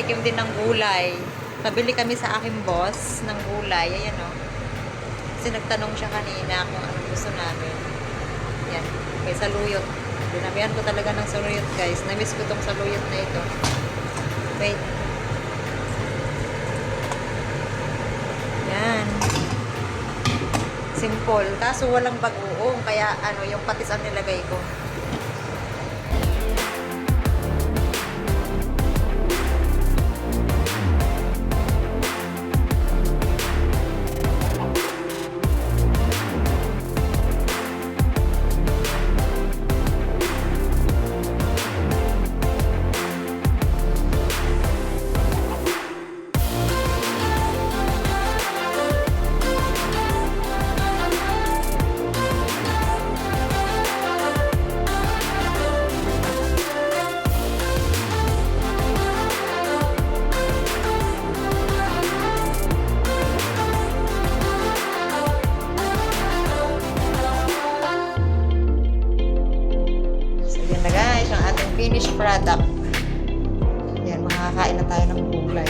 magtanim din ng gulay. Pabili kami sa aking boss ng gulay. Ayan o. Kasi nagtanong siya kanina kung anong gusto namin. Yan. May saluyot. Dinabihan ko talaga ng saluyot guys. Namiss ko tong saluyot na ito. Wait. Yan. Simple. Kaso walang bagoong. Kaya ano, yung patis ang nilagay ko. Yun na guys, ang ating finished product. Yan, makakain na tayo ng gulay.